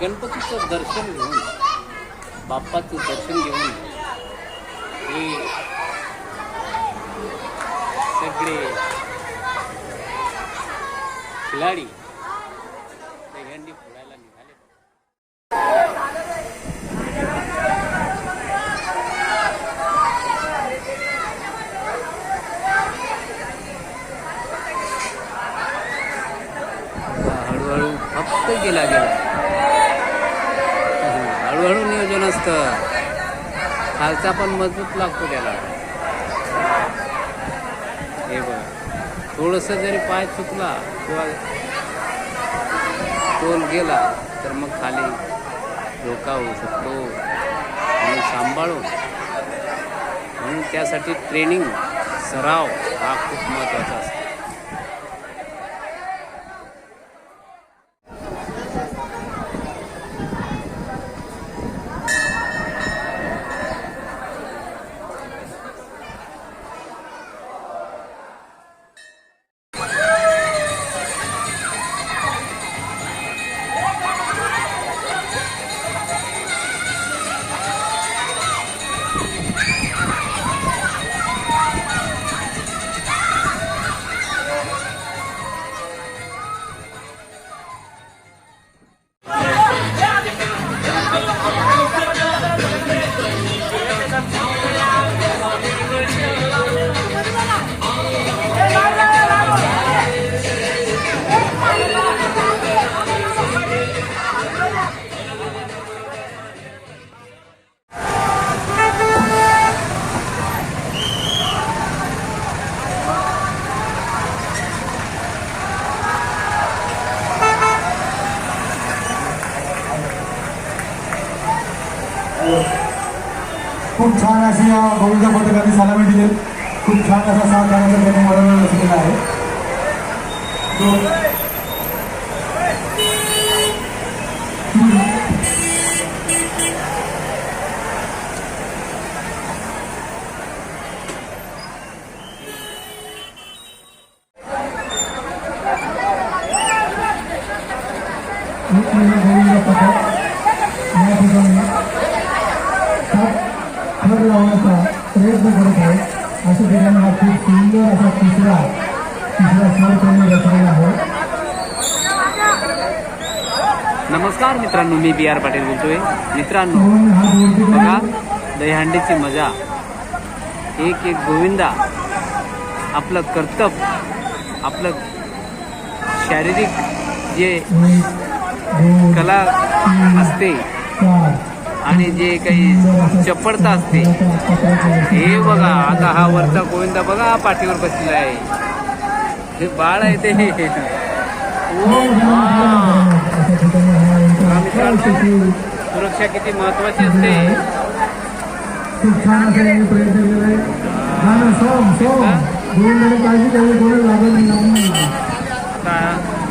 गणपतीचं दर्शन घेऊन बाप्पाचं दर्शन घेऊन हे सगळे खिलाडी खालचा पण मजबूत लागतो त्याला. हे बघ थोडस जरी पाय चुकला किंवा तोल गेला तर मग खाली धोका होऊ शकतो आणि सांभाळून म्हणून त्यासाठी ट्रेनिंग सराव हा खूप महत्त्वाचा असतो. खूप छान अशी या गोविंद पथकाने सलामी दिली. खूप छान असा साथ त्यांनी मनोरंजन रचलेला आहे. जो- एक पथक या ठिकाणी. लावण्याचा प्रयत्न करत आहे. ठिकाणी हा खूप सुंदर असा तिसरा तिसरा स्वर त्यांनी रचलेला आहे. नमस्कार मित्रांनो मी बी आर पाटील बोलतोय. मित्रांनो हा बघा दहीहंडीची मजा. एक एक गोविंदा आपलं कर्तव्य आपलं शारीरिक जे कला असते. आणि जे काही चपडता असते हे बघा आता हा वरचा गोविंदा बघा पाठीवर बसलेला आहे. हे बाळ आहे ते. सुरक्षा किती महत्वाची असते.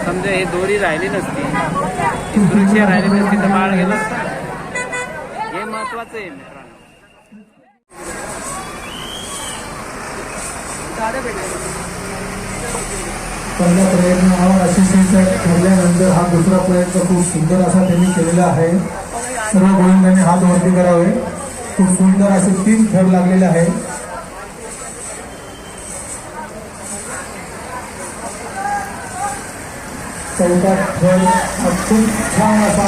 समजा हे दोरी राहिली नसती सुरक्षा राहिली नसती तर बाळ गेला महत्वाचं आहे मित्रांनो. पहिला प्रयत्न हा यशस्वीचा ठरल्यानंतर हा दुसरा प्रयत्न खूप सुंदर असा त्यांनी केलेला आहे. सर्व गोविंदांनी हात वरती करावे. खूप सुंदर असे तीन खेळ लागलेले आहे चौथा खेळ अत्यंत खूप छान असा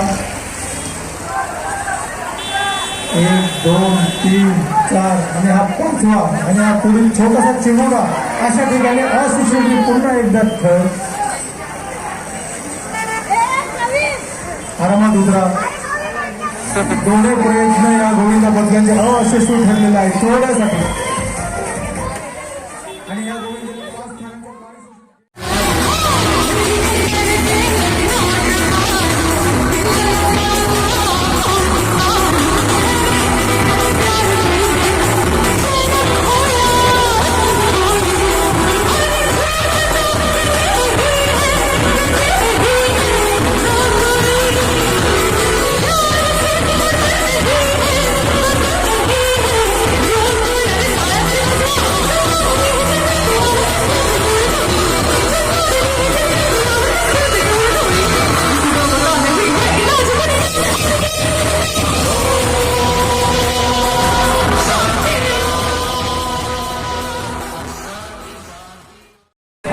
एक दोन तीन चार. आणि हा पाचवा आणि हा पुढील छोटासा चिमुरा अशा ठिकाणी अशिक्षित पुन्हा एकदा खर आरामात उतरा दोन्ही प्रयत्न या गोविंदा पथकांचे अयशस्वी ठरलेला आहे. तेवढ्यासाठी आणि या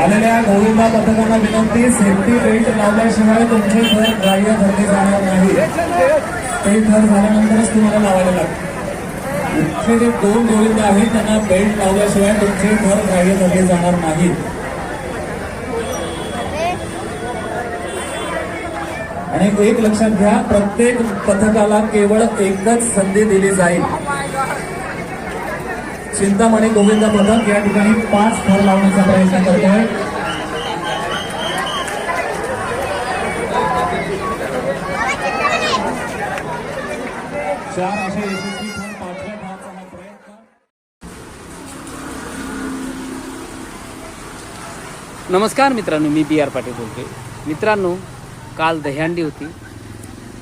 गोविंदा पथकांना विनंती सेफ्टी बेल्ट लावल्याशिवाय तुमचे घर ग्राह्य धरले जाणार नाही. ते घर झाल्यानंतरच तुम्हाला लावायला लागतं इथले जे दोन गोविंद आहेत त्यांना बेल्ट लावल्याशिवाय तुमचे घर ग्राह्य धरले जाणार नाही. आणि एक लक्षात घ्या प्रत्येक पथकाला केवळ एकच संधी दिली जाईल. चिंतामणी गोविंद पथक या ठिकाणी पाच थर लावण्याचा प्रयत्न करतोय. चार असे यशस्वी थर पाचव्या थराचा हा प्रयत्न. नमस्कार मित्रांनो मी बी आर पाटील बोलतोय. मित्रांनो काल दह्यांडी होती.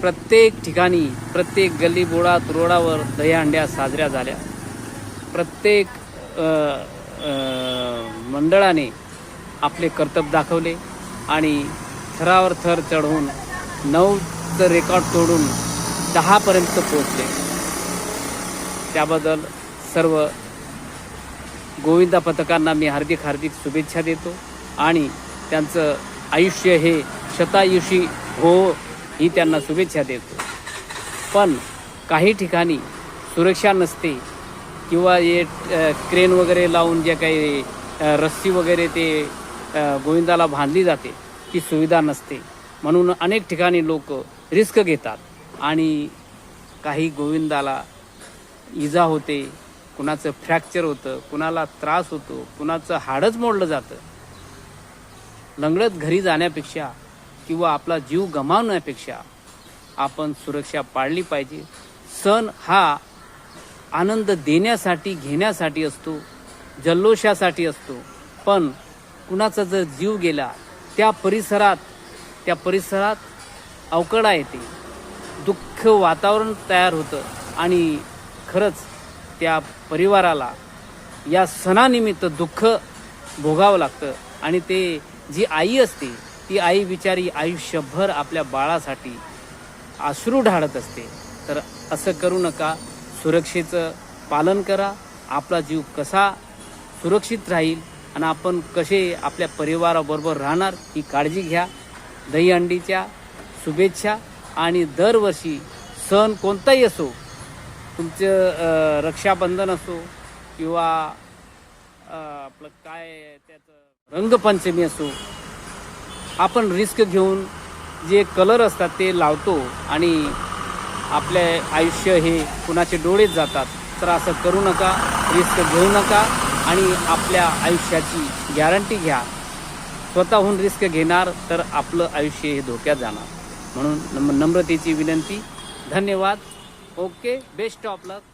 प्रत्येक ठिकाणी प्रत्येक गल्ली बोळात रोडावर दहीहंड्या साजऱ्या झाल्या. प्रत्येक मंडळाने आपले कर्तव्य दाखवले आणि थरावर थर चढवून नऊचं रेकॉर्ड तोडून दहापर्यंत पोहोचले. त्याबद्दल सर्व गोविंदा पथकांना मी हार्दिक हार्दिक शुभेच्छा देतो आणि त्यांचं आयुष्य हे शतायुषी हो ही त्यांना शुभेच्छा देतो. पण काही ठिकाणी सुरक्षा नसते किंवा हे क्रेन वगैरे लावून जे काही रस्सी वगैरे ते गोविंदाला बांधली जाते ती सुविधा नसते. म्हणून अनेक ठिकाणी लोक रिस्क घेतात आणि काही गोविंदाला इजा होते कुणाचं फ्रॅक्चर होतं कुणाला त्रास होतो कुणाचं हाडच मोडलं जातं. लंगडत घरी जाण्यापेक्षा किंवा आपला जीव गमावण्यापेक्षा आपण सुरक्षा पाळली पाहिजे. सण हा आनंद देण्यासाठी घेण्यासाठी असतो जल्लोषासाठी असतो. पण कुणाचा जर जीव गेला त्या परिसरात त्या परिसरात अवकडा येते. दुःख वातावरण तयार होतं आणि खरंच त्या परिवाराला या सणानिमित्त दुःख भोगावं लागतं. आणि ते जी आई असते ती आई बिचारी आयुष्यभर आपल्या बाळासाठी अश्रू ढाळत असते. तर असं करू नका. सुरक्षेचं पालन करा. आपला जीव कसा सुरक्षित राहील आणि आपण कसे आपल्या परिवाराबरोबर राहणार ही काळजी घ्या. दहीहंडीच्या शुभेच्छा आणि दरवर्षी सण कोणताही असो तुमचं रक्षाबंधन असो किंवा आपलं काय त्याचं रंगपंचमी असो आपण रिस्क घेऊन जे कलर असतात ते लावतो आणि आपले आयुष्य हे कुणाचे डोळेच जातात तर असं करू नका रिस्क घेऊ नका आणि आपल्या आयुष्याची गॅरंटी घ्या. स्वतःहून रिस्क घेणार तर आपलं आयुष्य हे धोक्यात जाणार. म्हणून नम नम्रतेची विनंती. धन्यवाद. Okay best of luck.